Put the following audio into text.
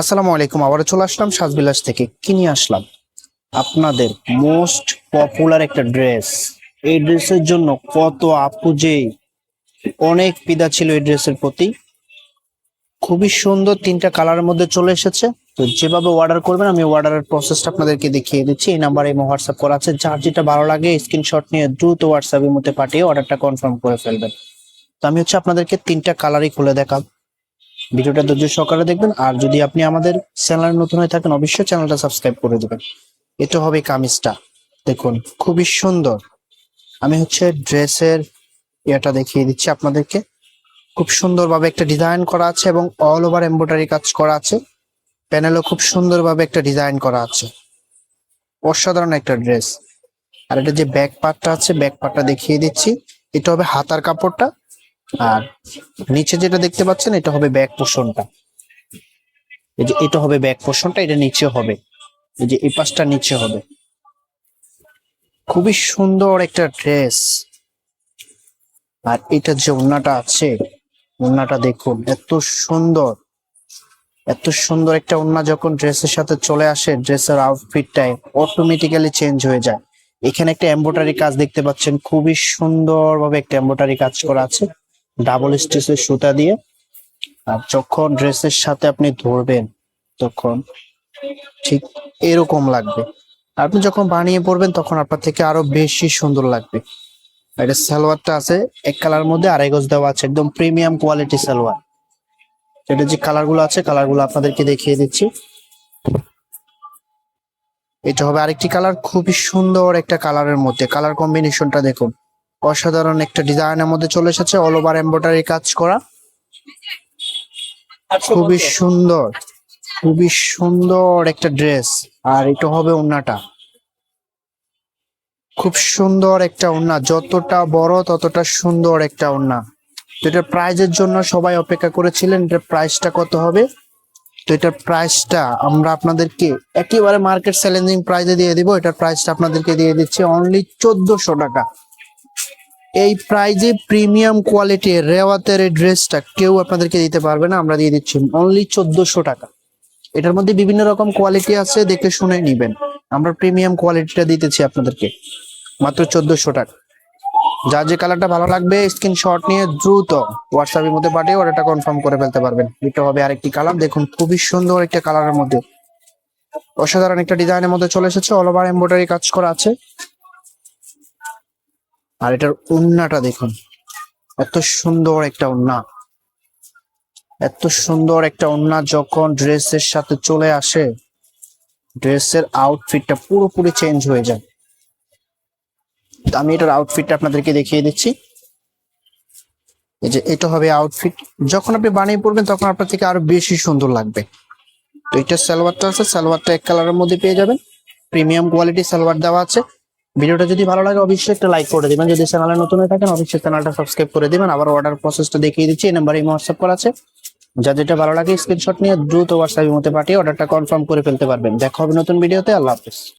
আসসালামু আলাইকুম, আবারও চলে আসলাম সাজবিলাস থেকে। কিনে আসলাম? আপনাদের মোস্ট পপুলার একটা ড্রেস এই ড্রেসের জন্য কত আপু যে অনেক পিদা ছিল এই ড্রেসের প্রতি। খুবই সুন্দর তিনটা কালারের মধ্যে চলে এসেছে। তো যেভাবে অর্ডার করবেন, আমি অর্ডারের প্রসেসটা আপনাদেরকে দেখিয়ে দিচ্ছি। এই নাম্বারে হোয়াটসঅ্যাপ করা আছে। যার যেটা ভালো লাগে স্ক্রিনশট নিয়ে দ্রুত হোয়াটসঅ্যাপের মধ্যে পাঠিয়ে অর্ডারটা কনফার্ম করে ফেলবেন। তো আমি হচ্ছে আপনাদেরকে তিনটা কালারই খুলে দেখাব। ভিডিওটা ধৈর্য সহকারে দেখবেন। আর যদি আপনি আমাদের চ্যানেলে নতুন হয়ে থাকেন, অবশ্যই চ্যানেলটা সাবস্ক্রাইব করে দেবেন। এটা হবে কামিজটা। দেখুন, খুবই সুন্দর। আমি হচ্ছে ড্রেসের ইয়েটা দেখিয়ে দিচ্ছি আপনাদেরকে। খুব সুন্দরভাবে একটা ডিজাইন করা আছে এবং অল ওভার এমব্রয়ডারি কাজ করা আছে। প্যানেলও খুব সুন্দরভাবে একটা ডিজাইন করা আছে। অসাধারণ একটা ড্রেস আর এটা যে ব্যাক পার্টটা আছে ব্যাক পার্টটা দেখিয়ে দিচ্ছি। এটা হবে হাতার কাপড়টা। আর নিচে যেটা দেখতে পাচ্ছেন, এটা হবে ব্যাক পোষণটা এই যে এটা হবে ব্যাক পোষণটা এটা নিচে হবে। এই যে এই পাশটা নিচে হবে। খুবই সুন্দর একটা ড্রেস আর এটা যে ওড়নাটা আছে, ওড়নাটা দেখুন, এত সুন্দর। এত সুন্দর একটা ওড়না যখন ড্রেসের সাথে চলে আসে ড্রেসের আউটফিটটাই অটোমেটিক্যালি চেঞ্জ হয়ে যায়। এখানে একটা এমব্রয়ডারি কাজ দেখতে পাচ্ছেন, খুবই সুন্দরভাবে একটা এমব্রয়ডারি কাজ করা আছে। ডাবল স্টিচের সুতা দিয়ে, আর যখন ড্রেসের সাথে আপনি ধরবেন তখন ঠিক এরকম লাগবে। আপনি যখন বানিয়ে পড়বেন তখন আপনার থেকে আরও বেশি সুন্দর লাগবে। এটা সালোয়ারটা আছে, এক কালার মধ্যে আড়াই গজ দেওয়া আছে, একদম প্রিমিয়াম কোয়ালিটি সালোয়ার। এটা যে কালারগুলো আছে কালারগুলো আপনাদেরকে দেখিয়ে দিচ্ছি। এটা হবে আরেকটি কালার, খুবই সুন্দর একটা কালারের মধ্যে। কালার কম্বিনেশনটা দেখুন। অসাধারণ একটা ডিজাইনের মধ্যে চলে এসেছে অল ওভার এমব্রয়ডারি কাজ করা। খুবই সুন্দর খুবই সুন্দর একটা ড্রেস আর এটা হবে ওন্নাটা। খুব সুন্দর একটা ওন্না, যতটা বড় ততটা সুন্দর একটা ওন্না। তো এটার প্রাইজের জন্য সবাই অপেক্ষা করেছিলেন, এটার প্রাইসটা কত হবে? তো এটার প্রাইসটা আমরা আপনাদেরকে একেবারে মার্কেট চ্যালেঞ্জিং প্রাইজে দিয়ে দিব, এটার প্রাইসটা আপনাদেরকে দিয়ে দিচ্ছি অনলি চোদ্দশো টাকা। এই প্রাইজে প্রিমিয়াম কোয়ালিটির রেওয়াতের ড্রেসটা কেউ আপনাদেরকে দিতে পারবে না, আমরা দিয়ে দিচ্ছি অনলি চোদ্দশো টাকা। এটার মধ্যে বিভিন্ন রকম কোয়ালিটি আছে, দেখে শুনে নিবেন। আমরা প্রিমিয়াম কোয়ালিটিটা দিতেছি আপনাদেরকে, মাত্র চোদ্দশো টাকা। যার যে কালারটা ভালো লাগবে স্ক্রিনশট নিয়ে দ্রুত হোয়াটসঅ্যাপের মধ্যে পাঠিয়ে অর্ডারটা কনফার্ম করে ফেলতে পারবেন। এটা হবে আরেকটি কালার দেখুন খুবই সুন্দর একটা কালারের মধ্যে। অসাধারণ একটা ডিজাইনের মধ্যে চলে এসেছে অল ওভার এমব্রয়ডারি কাজ করা আছে। আর এটার উন্নাটা দেখুন। এত সুন্দর একটা উন্না। এত সুন্দর একটা উন্না যখন ড্রেসের সাথে চলে আসে, ড্রেসের আউটফিটটা পুরোপুরি চেঞ্জ হয়ে যায়। আমি এটার আউটফিটটা আপনাদেরকে দেখিয়ে দিচ্ছি। এই যে এটা হবে আউটফিট যখন আপনি বানিয়ে পড়বেন তখন আপনার থেকে আরও বেশি সুন্দর লাগবে। তো এটা সালোয়ারটা আছে, সালোয়ারটা এক কালারের মধ্যে পেয়ে যাবেন। প্রিমিয়াম কোয়ালিটি সালোয়ার দেওয়া আছে। ভিডিওটা যদি ভালো লাগে, অবশ্যই একটা লাইক করে দিবেন। যদি চ্যানেলে নতুন হয়ে থাকেন, অবশ্যই চ্যানেলটা সাবস্ক্রাইব করে দিবেন। আবার অর্ডার প্রসেসটা দেখিয়ে দিচ্ছি, এই নাম্বারে হোয়াটসঅ্যাপ করা আছে। যা যেটা ভালো লাগে স্ক্রিনশট নিয়ে দ্রুত হোয়াটসঅ্যাপের মধ্যে পাঠিয়ে অর্ডারটা কনফার্ম করে ফেলতে পারবেন। দেখা হবে নতুন ভিডিওতে আল্লাহ হাফেজ।